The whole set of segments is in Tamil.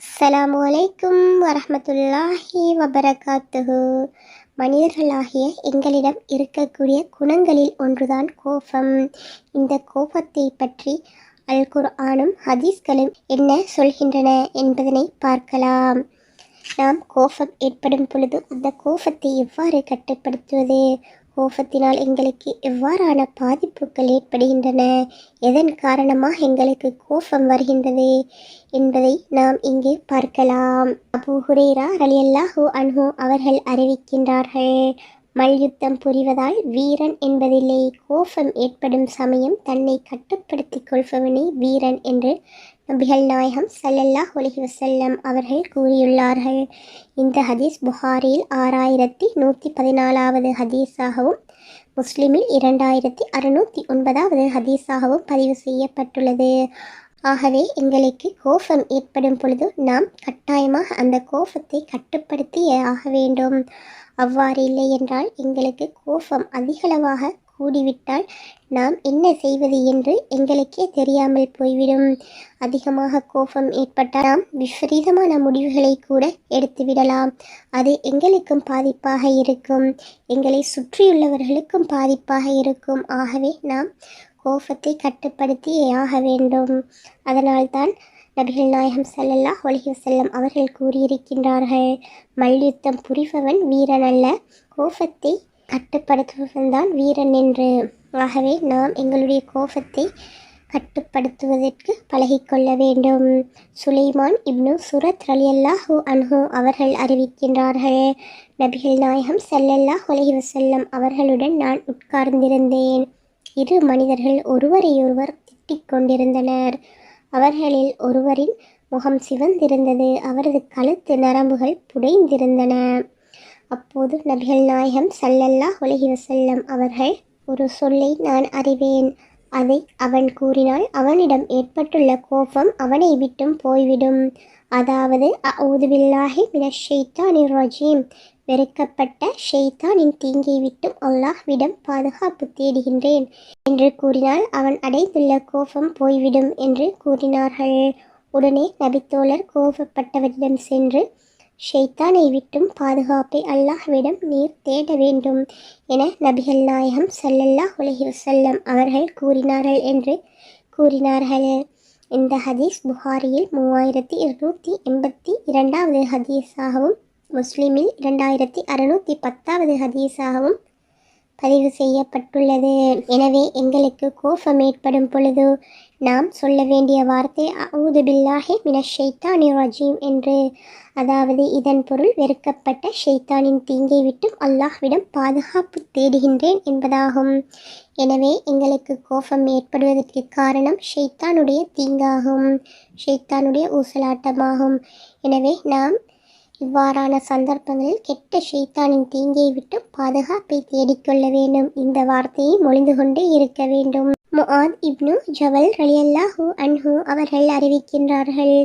அஸ்லாம் அலைக்கும் வரமத்துல்லாஹி வபரகாத்துஹு. மனிதர்களாகிய எங்களிடம் இருக்கக்கூடிய குணங்களில் ஒன்றுதான் கோபம். இந்த கோபத்தை பற்றி அல் குர்ஆனும் ஹதீஸ்களும் என்ன சொல்கின்றன என்பதனை பார்க்கலாம். நாம் கோபம் ஏற்படும் பொழுது அந்த கோபத்தை எவ்வாறு கட்டுப்படுத்துவது? கோபத்தினால் எங்களுக்கு எவ்வாறான பாதிப்புகள் ஏற்படுகின்றன? எதன் காரணமாக எங்களுக்கு கோபம் வருகின்றது? என்பதை நாம் இங்கே பார்க்கலாம். அபு ஹுரேரா ரலியல்லாஹு அன்ஹு அவர்கள் அறிவிக்கின்றார்கள் மல்யுத்தம் புரிவதால் வீரன் என்பதில்லை. கோபம் ஏற்படும் சமயம் தன்னை கட்டுப்படுத்திக் கொள்பவனே வீரன் என்று நபிகள் நாயகம் சல்லல்லாஹ் அலைஹி வசல்லம் அவர்கள் கூறியுள்ளார்கள். இந்த ஹதீஸ் புகாரியில் ஆறாயிரத்தி நூற்றி பதினாலாவது ஹதீஸாகவும் முஸ்லிமில் இரண்டாயிரத்தி அறுநூற்றி ஒன்பதாவது ஹதீஸாகவும் பதிவு செய்யப்பட்டுள்ளது. ஆகவே எங்களுக்கு கோபம் ஏற்படும் பொழுது நாம் கட்டாயமாக அந்த கோபத்தை கட்டுப்படுத்தி ஆக வேண்டும். அவ்வாறு இல்லை என்றால் எங்களுக்கு கோபம் அதிகளவாக கூடிவிட்டால் நாம் என்ன செய்வது என்று எங்களுக்கே தெரியாமல் போய்விடும். அதிகமாக கோபம் ஏற்பட்டால் நாம் விபரீதமான முடிவுகளை கூட எடுத்துவிடலாம். அது எங்களுக்கும் பாதிப்பாக இருக்கும். எங்களை சுற்றியுள்ளவர்களுக்கும் பாதிப்பாக இருக்கும். ஆகவே நாம் கோபத்தை கட்டுப்படுத்தியே ஆக வேண்டும். அதனால்தான் நபிகள் நாயகம் செல்லல்லா அலைஹி செல்லம் அவர்கள் கூறியிருக்கின்றார்கள் மல்யுத்தம் புரிபவன் வீரன் அல்ல கோபத்தை கட்டுப்படுத்துவதுதான் வீரன் என்று. ஆகவே நாம் எங்களுடைய கோபத்தை கட்டுப்படுத்துவதற்கு பழகிக்கொள்ள வேண்டும். சுலைமான் இப்னு சுரத் ரலியல்லாஹு அன்ஹு அவர்கள் அறிவிக்கின்றார்கள் நபிகள் நாயகம் ஸல்லல்லாஹு அலைஹி வசல்லம் அவர்களுடன் நான் உட்கார்ந்திருந்தேன். இரு மனிதர்கள் ஒருவரையொருவர் திட்டிக் கொண்டிருந்தனர். அவர்களில் ஒருவரின் முகம் சிவந்திருந்தது. அவரது கழுத்து நரம்புகள் புடைந்திருந்தன. அப்போது நபிகள் நாயகம் சல்லல்லா உலகி வசல்லம் அவர்கள் ஒரு சொல்லை நான் அறிவேன். அதை அவன் கூறினால் அவனிடம் ஏற்பட்டுள்ள கோபம் அவனை விட்டும் போய்விடும். அதாவது அவுது பில்லாஹி மினஷ் ரஜீம். வெறுக்கப்பட்ட ஷெய்தானின் தீங்கை விட்டும் அல்லாஹ்விடம் பாதுகாப்பு தேடுகின்றேன் என்று கூறினால் அவன் அடைந்துள்ள கோபம் போய்விடும் என்று கூறினார்கள். உடனே நபித்தோழர் கோபப்பட்டவரிடம் சென்று ஷைத்தானை விட்டும் பாதுகாப்பை அல்லாஹ்விடம் நீர் தேட வேண்டும் என நபிகள் நாயகம் ஸல்லல்லாஹு உலகி வசல்லம் அவர்கள் கூறினார்கள் என்று கூறினார்கள். இந்த ஹதீஸ் புகாரியில் மூவாயிரத்தி இருநூற்றி எண்பத்தி இரண்டாவது ஹதீஸாகவும் முஸ்லீமில் இரண்டாயிரத்தி அறுநூற்றி பத்தாவது ஹதீஸாகவும் பதிவு செய்யப்பட்டுள்ளது. எனவே எங்களுக்கு கோபம் ஏற்படும் பொழுது நாம் சொல்ல வேண்டிய வார்த்தை அவுது பில்லாஹி மினஷ் ஷைத்தானி ரஜீம் என்று. அதாவது இதன் பொருள் வெறுக்கப்பட்ட ஷைத்தானின் தீங்கை விட்டும் அல்லாஹ்விடம் பாதுகாப்பு தேடுகின்றேன் என்பதாகும். எனவே எங்களுக்கு கோபம் ஏற்படுவதற்கு காரணம் ஷெய்தானுடைய தீங்காகும் ஷெய்தானுடைய ஊசலாட்டமாகும். எனவே நாம் இவ்வாறான சந்தர்ப்பங்களில் கெட்ட ஷெய்தானின் தீங்கை விட்டு பாதுகாப்பை தேடிக்கொள்ள வேண்டும். இந்த வார்த்தையை மொழிந்து கொண்டே இருக்க வேண்டும். முஆத் இப்னு ஜவல் ரலியல்லாஹு அன்ஹு அவர்கள் அறிவிக்கின்றார்கள்.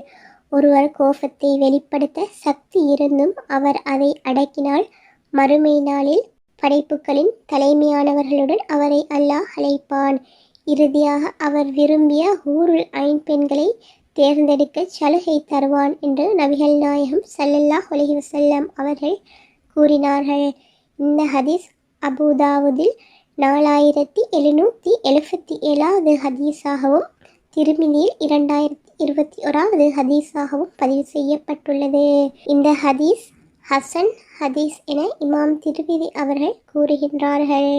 ஒருவர் கோபத்தை வெளிப்படுத்த சக்தி இருந்தும் அவர் அதை அடக்கினால் மறுமை நாளில் படைப்புகளின் தலைமையானவர்களுடன் அவரை அல்லாஹ் அழைப்பான். இறுதியாக அவர் விரும்பிய ஊருள் ஐம்பெண்களை தேர்ந்தெடுக்க சலுகை தருவான் என்று நபிகள் நாயகம் சல்லல்லா அலைஹி வசல்லம் அவர்கள் கூறினார்கள். இந்த ஹதீஸ் அபுதாவுதில் நாலாயிரத்தி எழுநூற்றி எழுபத்தி ஏழாவது ஹதீஸாகவும் திருமினியில் இரண்டாயிரத்தி இருபத்தி ஓராவது ஹதீஸாகவும் பதிவு செய்யப்பட்டுள்ளது. இந்த ஹதீஸ் ஹசன் ஹதீஸ் என இமாம் திருவிதி அவர்கள் கூறுகின்றார்கள்.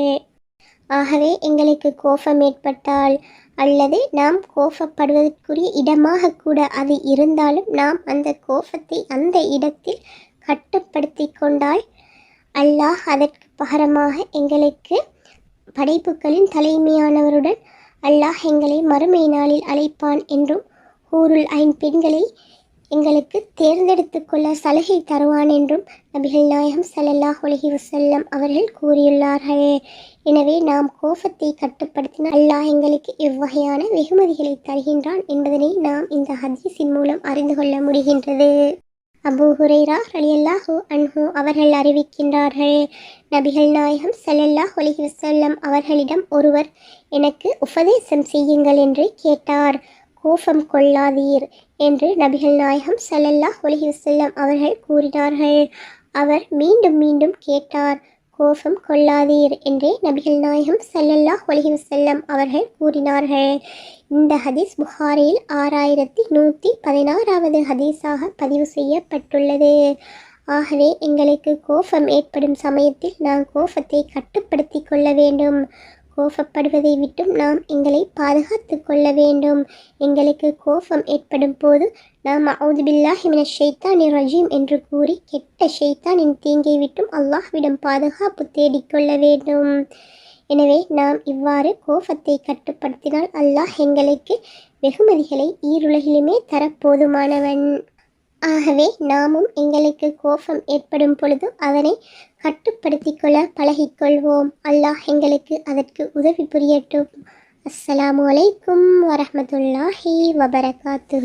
ஆகவே எங்களுக்கு கோபம் ஏற்பட்டால் அல்லது நாம் கோபப்படுவதற்குரிய இடமாக கூட அது இருந்தாலும் நாம் அந்த கோபத்தை அந்த இடத்தில் கட்டுப்படுத்தி கொண்டால் அல்லாஹ் அதற்கு பகரமாக எங்களுக்கு படைப்புகளின் தலைமையானவருடன் அல்லாஹ் எங்களை மறுமை நாளில் அழைப்பான் என்றும் ஊருள் ஐம்பெண்களை எங்களுக்கு தேர்ந்தெடுத்து கொள்ள சலுகை தருவான் என்றும் நபிகள் நாயகம் ஸல்லல்லாஹு அலைஹி வசல்லம் அவர்கள் கூறியுள்ளார்கள். எனவே நாம் கோபத்தை கட்டுப்படுத்தினால் அல்லாஹ் எங்களுக்கு எவ்வகையான வெகுமதிகளை தருகின்றான் என்பதனை நாம் இந்த ஹதீஸின் மூலம் அறிந்து கொள்ள முடிகின்றது. அபு ஹுரைரா ரலியல்லாஹு அன்ஹு அவர்கள் அறிவிக்கின்றார்கள் நபிகள் நாயகம் ஸல்லல்லாஹு அலைஹி வசல்லம் அவர்களிடம் ஒருவர் எனக்கு உபதேசம் செய்யுங்கள் என்று கேட்டார். கோபம் கொள்ளாதீர். என்று நபிகள் நாயகம் செல்லல்லா அலைஹி செல்லம் அவர்கள் கூறினார்கள். அவர் மீண்டும் மீண்டும் கேட்டார் கோபம் கொள்ளாதீர் என்றே நபிகள் நாயகம் சல்லல்லா அலைஹி செல்லம் அவர்கள் கூறினார்கள். இந்த ஹதீஸ் புகாரியில் ஆறாயிரத்தி நூற்றி பதினாறாவது ஹதீஸாக பதிவு செய்யப்பட்டுள்ளது. ஆகவே எங்களுக்கு கோபம் ஏற்படும் சமயத்தில் நாம் கோபத்தை கட்டுப்படுத்தி கொள்ள வேண்டும். கோபப்படுவதை விட்டும் நாம் எங்களை பாதுகாத்து கொள்ள வேண்டும். எங்களுக்கு கோபம் ஏற்படும் போது நாம் அவுதுபில்லாஹிமின ஷெய்தானி ரஜீம் என்று கூறி கெட்ட ஷைத்தானின் தீங்கை விட்டும் அல்லாஹ்விடம் பாதுகாப்பு தேடிக்கொள்ள வேண்டும். எனவே நாம் இவ்வாறு கோபத்தை கட்டுப்படுத்தினால் அல்லாஹ் எங்களுக்கு வெகுமதிகளை ஈருலகிலுமே தரப்போதுமானவன் ஆகவே நாமும் எங்களுக்கு கோபம் ஏற்படும் பொழுது அதனை கட்டுப்படுத்தி கொள்ள பழகிக்கொள்வோம். அல்லாஹ் எங்களுக்கு அதற்கு உதவி புரியட்டும். அஸ்ஸலாமு அலைக்கும் வரமத்துல்லாஹி வபரகாத்து